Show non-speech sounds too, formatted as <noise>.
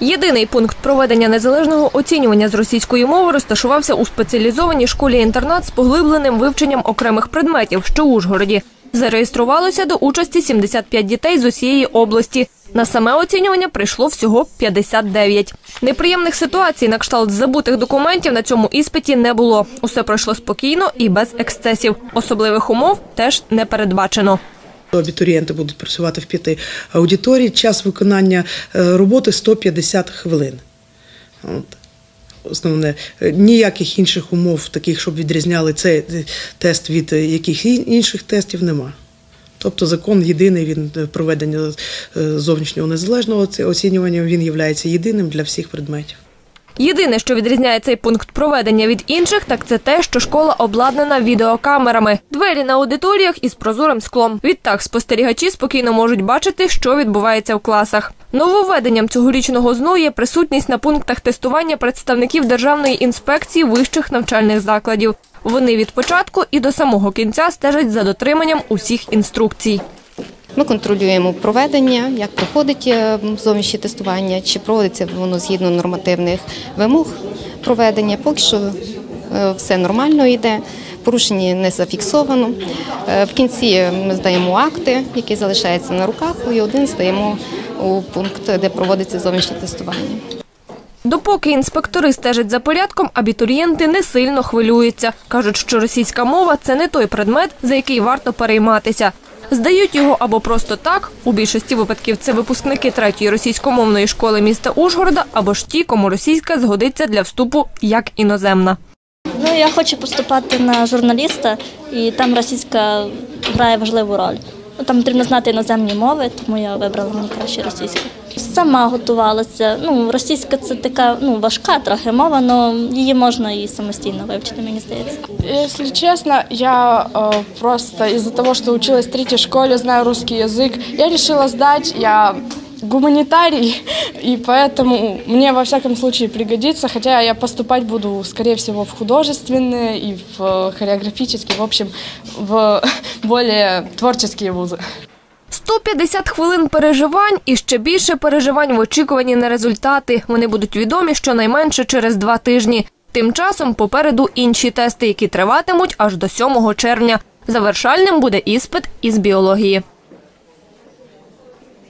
Єдиний пункт проведення незалежного оцінювання з російської мови розташувався у спеціалізованій школі-інтернат з поглибленим вивченням окремих предметів, що у Ужгороді. Зареєструвалося до участі 75 дітей з усієї області. На саме оцінювання прийшло всього 59. Неприємних ситуацій на кшталт забутих документів на цьому іспиті не було. Усе пройшло спокійно і без ексцесів. Особливих умов теж не передбачено. Абітурієнти будуть працювати в п'яти аудиторії. Час виконання е, роботи 150 хвилин. От. Основне, Е, ніяких інших умов, таких, щоб відрізняли цей е, тест від яких інших тестів, нема. Тобто закон єдиний, він проведення зовнішнього незалежного оцінювання, він є єдиним для всіх предметів. Єдине, що відрізняє цей пункт проведення від інших, так це те, що школа обладнана відеокамерами, двері на аудиторіях із прозорим склом. Відтак спостерігачі спокійно можуть бачити, що відбувається в класах. Нововведенням цьогорічного ЗНО є присутність на пунктах тестування представників Державної інспекції вищих навчальних закладів. Вони від початку і до самого кінця стежать за дотриманням усіх інструкцій. Ми контролюємо проведення, як проходить е, зовнішнє тестування, чи проводиться воно згідно нормативних вимог проведення. Поки що е, все нормально йде, порушення не зафіксовано. Е, В кінці ми здаємо акти, які залишаються на руках, і один здаємо у пункт, де проводиться зовнішнє тестування. Допоки інспектори стежать за порядком, абітурієнти не сильно хвилюються. Кажуть, що російська мова це не той предмет, за який варто перейматися. Здають його або просто так. У більшості випадків це випускники третьої російськомовної школи міста Ужгорода, або ж ті, кому російська згодиться для вступу як іноземна. Ну, я хочу поступати на журналіста, і там російська грає важливу роль. Ну, там потрібно знати іноземні мови, тому я вибрала мені краще російську Сама готувалася. Ну, російська це така ну, важка трохи мова, але її можна і самостійно вивчити, мені здається. Если честно, я э, просто из-за того, что училась в третьей школе, знаю русский язык, я решила сдать. Я гуманитарий, и <laughs> поэтому мне во всяком случае пригодится, хотя я поступать буду, скорее всего, в художественные и в э, хореографические, в общем, в <laughs> более творческие вузы. 150 хвилин переживань і ще більше переживань в очікуванні на результати. Вони будуть відомі щонайменше через два тижні. Тим часом попереду інші тести, які триватимуть аж до 7 червня. Завершальним буде іспит із біології.